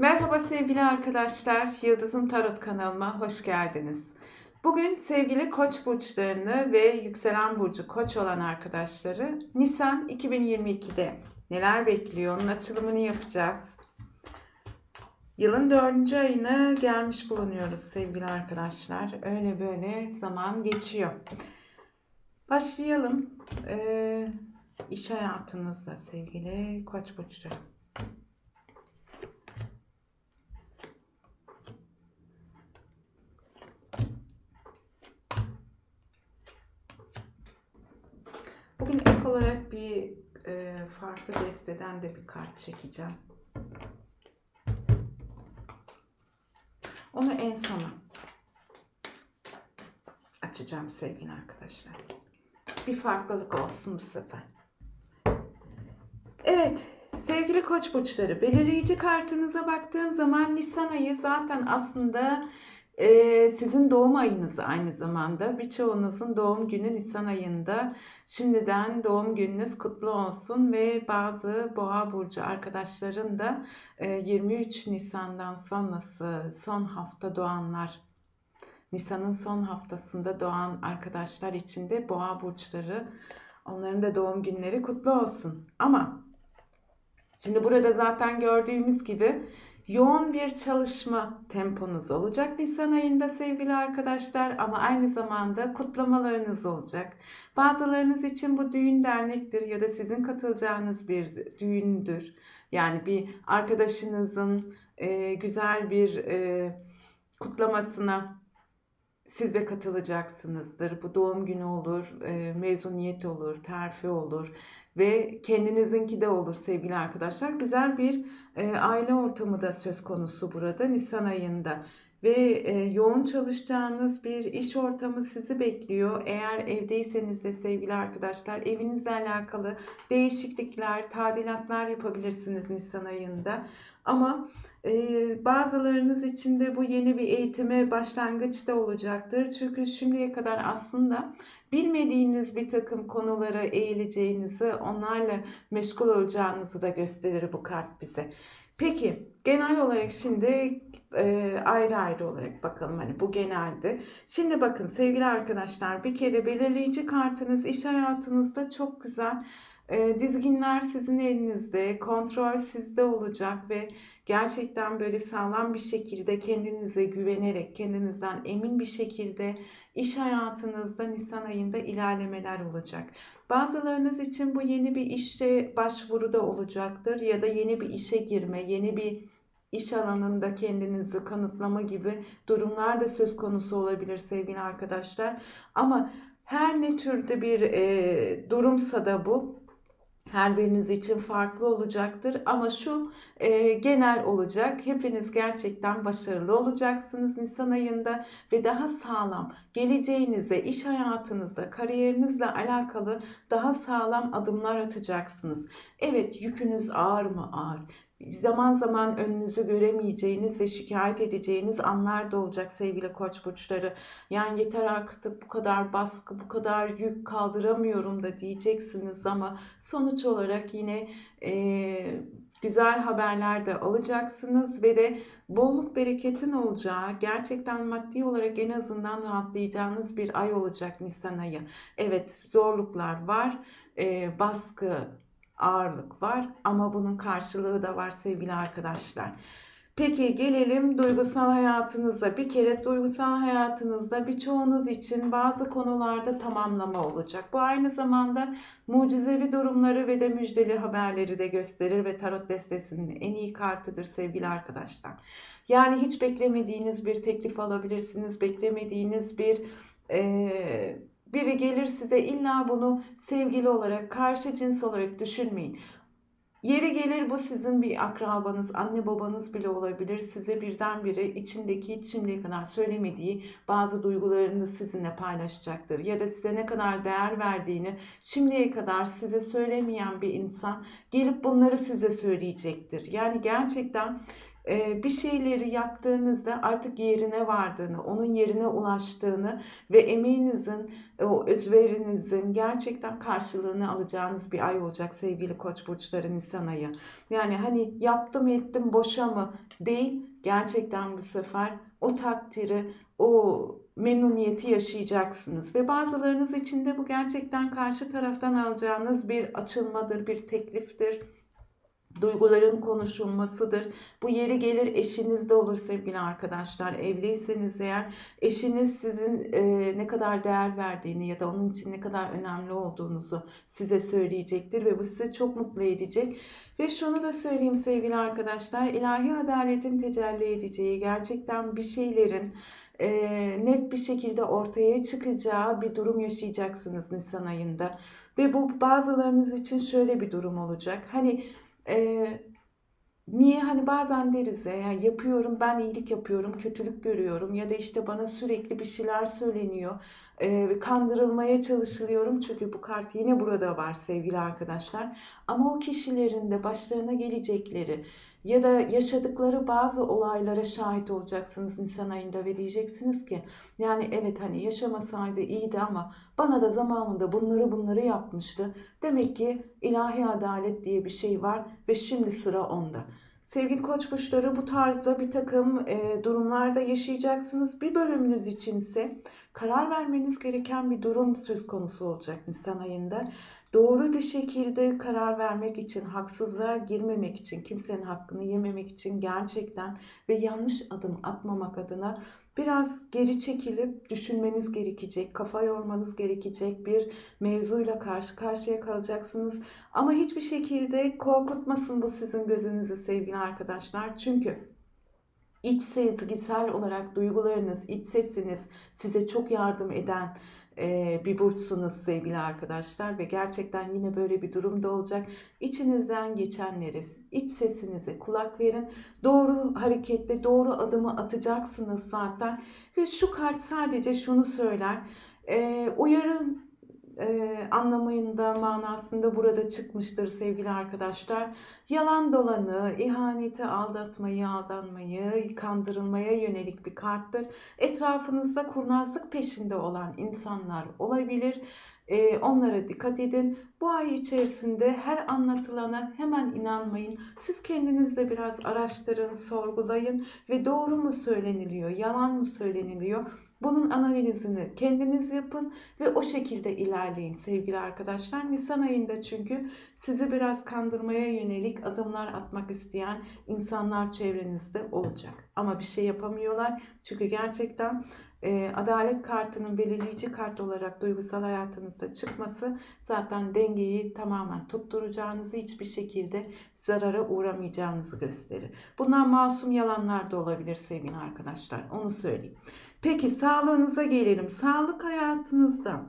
Merhaba sevgili arkadaşlar, Yıldızım Tarot kanalıma hoş geldiniz. Bugün sevgili Koç burçlarını ve yükselen burcu Koç olan arkadaşları Nisan 2022'de neler bekliyor onun açılımını yapacağız. Yılın dördüncü ayına gelmiş bulunuyoruz sevgili arkadaşlar. Öyle böyle zaman geçiyor. Başlayalım. Ee, iş hayatınızda sevgili Koç burçları. Bugün ilk bir e, farklı desteden de bir kart çekeceğim. Onu en sona açacağım sevgili arkadaşlar. Bir farklılık olsun bu sefer. Evet, sevgili koç burçları, belirleyici kartınıza baktığım zaman Nisan ayı zaten aslında e, sizin doğum ayınız aynı zamanda. Birçoğunuzun doğum günü Nisan ayında. Şimdiden doğum gününüz kutlu olsun ve bazı Boğa burcu arkadaşların da e, 23 Nisan'dan sonrası son hafta doğanlar Nisan'ın son haftasında doğan arkadaşlar için de Boğa burçları onların da doğum günleri kutlu olsun. Ama şimdi burada zaten gördüğümüz gibi yoğun bir çalışma temponuz olacak Nisan ayında sevgili arkadaşlar ama aynı zamanda kutlamalarınız olacak. Bazılarınız için bu düğün dernektir ya da sizin katılacağınız bir düğündür. Yani bir arkadaşınızın e, güzel bir e, kutlamasına siz de katılacaksınızdır. Bu doğum günü olur, e, mezuniyet olur, terfi olur ve kendinizinki de olur sevgili arkadaşlar. Güzel bir e, aile ortamı da söz konusu burada Nisan ayında. Ve e, yoğun çalışacağınız bir iş ortamı sizi bekliyor. Eğer evdeyseniz de sevgili arkadaşlar evinizle alakalı değişiklikler, tadilatlar yapabilirsiniz Nisan ayında. Ama e, bazılarınız için de bu yeni bir eğitime başlangıç da olacaktır. Çünkü şimdiye kadar aslında bilmediğiniz bir takım konulara eğileceğinizi, onlarla meşgul olacağınızı da gösterir bu kart bize. Peki genel olarak şimdi e, ayrı ayrı olarak bakalım hani bu geneldi. Şimdi bakın sevgili arkadaşlar bir kere belirleyici kartınız iş hayatınızda çok güzel. E, dizginler sizin elinizde, kontrol sizde olacak ve gerçekten böyle sağlam bir şekilde kendinize güvenerek, kendinizden emin bir şekilde iş hayatınızda Nisan ayında ilerlemeler olacak. Bazılarınız için bu yeni bir işe başvuruda olacaktır ya da yeni bir işe girme, yeni bir iş alanında kendinizi kanıtlama gibi durumlar da söz konusu olabilir sevgili arkadaşlar. Ama her ne türde bir e, durumsa da bu her biriniz için farklı olacaktır ama şu e, genel olacak. Hepiniz gerçekten başarılı olacaksınız Nisan ayında ve daha sağlam geleceğinize, iş hayatınızda, kariyerinizle alakalı daha sağlam adımlar atacaksınız. Evet yükünüz ağır mı ağır? Zaman zaman önünüzü göremeyeceğiniz ve şikayet edeceğiniz anlar da olacak sevgili koç burçları. Yani yeter artık bu kadar baskı, bu kadar yük kaldıramıyorum da diyeceksiniz ama sonuç olarak yine e, güzel haberler de alacaksınız ve de bolluk bereketin olacağı, gerçekten maddi olarak en azından rahatlayacağınız bir ay olacak Nisan ayı. Evet zorluklar var, e, baskı ağırlık var ama bunun karşılığı da var sevgili arkadaşlar. Peki gelelim duygusal hayatınıza. Bir kere duygusal hayatınızda birçoğunuz için bazı konularda tamamlama olacak. Bu aynı zamanda mucizevi durumları ve de müjdeli haberleri de gösterir ve tarot destesinin en iyi kartıdır sevgili arkadaşlar. Yani hiç beklemediğiniz bir teklif alabilirsiniz. Beklemediğiniz bir e, biri gelir size illa bunu sevgili olarak, karşı cins olarak düşünmeyin. Yeri gelir bu sizin bir akrabanız, anne babanız bile olabilir. Size birdenbire içindeki hiç şimdiye kadar söylemediği bazı duygularını sizinle paylaşacaktır. Ya da size ne kadar değer verdiğini şimdiye kadar size söylemeyen bir insan gelip bunları size söyleyecektir. Yani gerçekten bir şeyleri yaptığınızda artık yerine vardığını, onun yerine ulaştığını ve emeğinizin, o özverinizin gerçekten karşılığını alacağınız bir ay olacak sevgili Koç burçları Nisan ayı. Yani hani yaptım ettim boşa mı değil, gerçekten bu sefer o takdiri, o memnuniyeti yaşayacaksınız. Ve bazılarınız için de bu gerçekten karşı taraftan alacağınız bir açılmadır, bir tekliftir duyguların konuşulmasıdır. Bu yeri gelir eşiniz de olur sevgili arkadaşlar. Evliyseniz eğer eşiniz sizin e, ne kadar değer verdiğini ya da onun için ne kadar önemli olduğunuzu size söyleyecektir ve bu sizi çok mutlu edecek. Ve şunu da söyleyeyim sevgili arkadaşlar. ilahi adaletin tecelli edeceği gerçekten bir şeylerin e, net bir şekilde ortaya çıkacağı bir durum yaşayacaksınız Nisan ayında. Ve bu bazılarınız için şöyle bir durum olacak. Hani e, niye? Hani bazen deriz ya yani yapıyorum ben iyilik yapıyorum kötülük görüyorum. Ya da işte bana sürekli bir şeyler söyleniyor. E, kandırılmaya çalışılıyorum çünkü bu kart yine burada var sevgili arkadaşlar. Ama o kişilerin de başlarına gelecekleri ya da yaşadıkları bazı olaylara şahit olacaksınız Nisan ayında ve diyeceksiniz ki yani evet hani yaşamasaydı iyiydi ama bana da zamanında bunları bunları yapmıştı. Demek ki ilahi adalet diye bir şey var ve şimdi sıra onda. Sevgili koç burçları bu tarzda bir takım e, durumlarda yaşayacaksınız. Bir bölümünüz içinse karar vermeniz gereken bir durum söz konusu olacak Nisan ayında doğru bir şekilde karar vermek için, haksızlığa girmemek için, kimsenin hakkını yememek için gerçekten ve yanlış adım atmamak adına biraz geri çekilip düşünmeniz gerekecek, kafa yormanız gerekecek bir mevzuyla karşı karşıya kalacaksınız. Ama hiçbir şekilde korkutmasın bu sizin gözünüzü sevgili arkadaşlar. Çünkü iç sezgisel olarak duygularınız, iç sesiniz size çok yardım eden e, bir burçsunuz sevgili arkadaşlar ve gerçekten yine böyle bir durumda olacak. İçinizden geçenleri, iç sesinize kulak verin. Doğru hareketle doğru adımı atacaksınız zaten. Ve şu kart sadece şunu söyler. Uyarın e, anlamında, manasında burada çıkmıştır sevgili arkadaşlar. Yalan dolanı, ihaneti, aldatmayı, aldanmayı, kandırılmaya yönelik bir karttır. Etrafınızda kurnazlık peşinde olan insanlar olabilir. E, onlara dikkat edin. Bu ay içerisinde her anlatılana hemen inanmayın. Siz kendiniz de biraz araştırın, sorgulayın ve doğru mu söyleniliyor, yalan mı söyleniliyor? Bunun analizini kendiniz yapın ve o şekilde ilerleyin sevgili arkadaşlar. Nisan ayında çünkü sizi biraz kandırmaya yönelik adımlar atmak isteyen insanlar çevrenizde olacak. Ama bir şey yapamıyorlar. Çünkü gerçekten e, adalet kartının belirleyici kart olarak duygusal hayatınızda çıkması zaten dengeyi tamamen tutturacağınızı hiçbir şekilde zarara uğramayacağınızı gösterir. Bundan masum yalanlar da olabilir sevgili arkadaşlar. Onu söyleyeyim. Peki sağlığınıza gelelim. Sağlık hayatınızda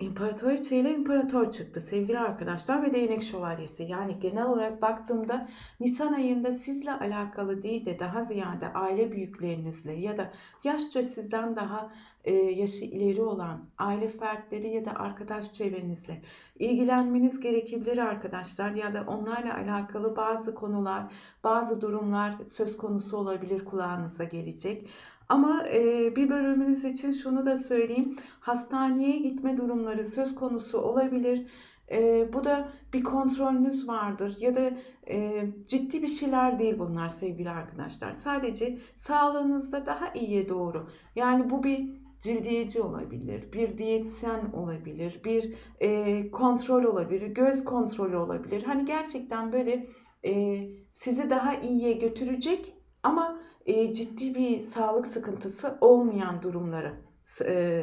İmparatoriçe ile imparator çıktı sevgili arkadaşlar ve değnek şövalyesi. Yani genel olarak baktığımda Nisan ayında sizle alakalı değil de daha ziyade aile büyüklerinizle ya da yaşça sizden daha e, yaşı ileri olan aile fertleri ya da arkadaş çevrenizle ilgilenmeniz gerekebilir arkadaşlar ya da onlarla alakalı bazı konular, bazı durumlar söz konusu olabilir kulağınıza gelecek. Ama e, bir bölümünüz için şunu da söyleyeyim. Hastaneye gitme durumları söz konusu olabilir. E, bu da bir kontrolünüz vardır ya da e, ciddi bir şeyler değil bunlar sevgili arkadaşlar. Sadece sağlığınızda daha iyiye doğru. Yani bu bir cildiyeci olabilir, bir diyetisyen olabilir, bir e, kontrol olabilir, göz kontrolü olabilir. Hani gerçekten böyle e, sizi daha iyiye götürecek ama e, ciddi bir sağlık sıkıntısı olmayan durumları e,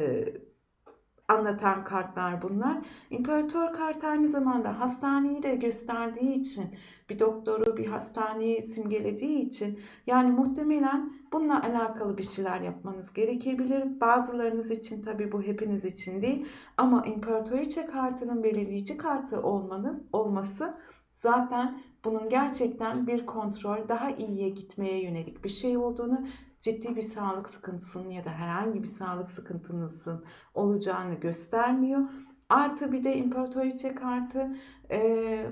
anlatan kartlar bunlar. İmparator kart aynı zamanda hastaneyi de gösterdiği için bir doktoru bir hastaneyi simgelediği için yani muhtemelen bununla alakalı bir şeyler yapmanız gerekebilir. Bazılarınız için tabi bu hepiniz için değil ama İmparatoriçe kartının belirleyici kartı olmanın olması zaten bunun gerçekten bir kontrol, daha iyiye gitmeye yönelik bir şey olduğunu, ciddi bir sağlık sıkıntısının ya da herhangi bir sağlık sıkıntınızın olacağını göstermiyor. Artı bir de imparatoriçe kartı e,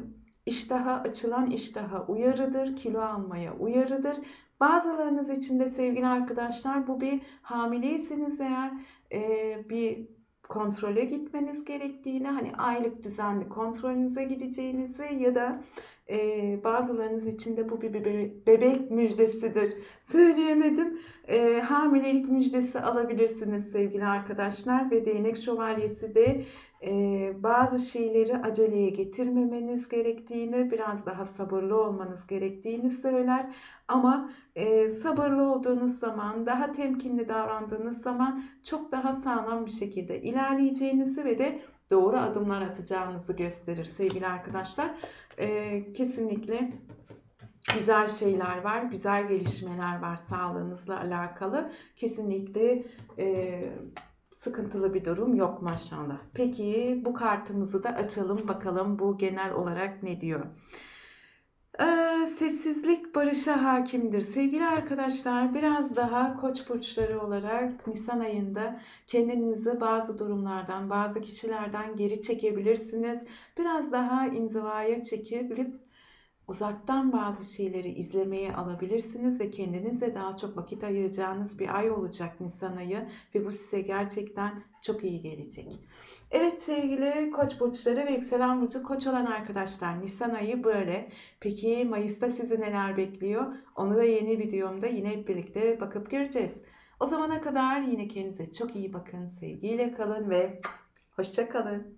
iştaha açılan iştaha uyarıdır, kilo almaya uyarıdır. Bazılarınız için de sevgili arkadaşlar bu bir hamileyseniz eğer e, bir kontrole gitmeniz gerektiğini, hani aylık düzenli kontrolünüze gideceğinizi ya da e, bazılarınız için de bu bir bebe- bebek müjdesidir. Söyleyemedim. E, hamilelik müjdesi alabilirsiniz sevgili arkadaşlar ve değnek şövalyesi de e, bazı şeyleri aceleye getirmemeniz gerektiğini, biraz daha sabırlı olmanız gerektiğini söyler. Ama e, sabırlı olduğunuz zaman, daha temkinli davrandığınız zaman çok daha sağlam bir şekilde ilerleyeceğinizi ve de doğru adımlar atacağınızı gösterir sevgili arkadaşlar. E, kesinlikle güzel şeyler var, güzel gelişmeler var sağlığınızla alakalı. Kesinlikle e, sıkıntılı bir durum yok maşallah. Peki bu kartımızı da açalım bakalım bu genel olarak ne diyor? Ee, sessizlik barışa hakimdir. Sevgili arkadaşlar biraz daha koç burçları olarak Nisan ayında kendinizi bazı durumlardan, bazı kişilerden geri çekebilirsiniz. Biraz daha inzivaya çekebilip uzaktan bazı şeyleri izlemeye alabilirsiniz ve kendinize daha çok vakit ayıracağınız bir ay olacak Nisan ayı ve bu size gerçekten çok iyi gelecek. Evet sevgili koç burçları ve yükselen burcu koç olan arkadaşlar Nisan ayı böyle. Peki Mayıs'ta sizi neler bekliyor? Onu da yeni videomda yine hep birlikte bakıp göreceğiz. O zamana kadar yine kendinize çok iyi bakın, sevgiyle kalın ve hoşça kalın.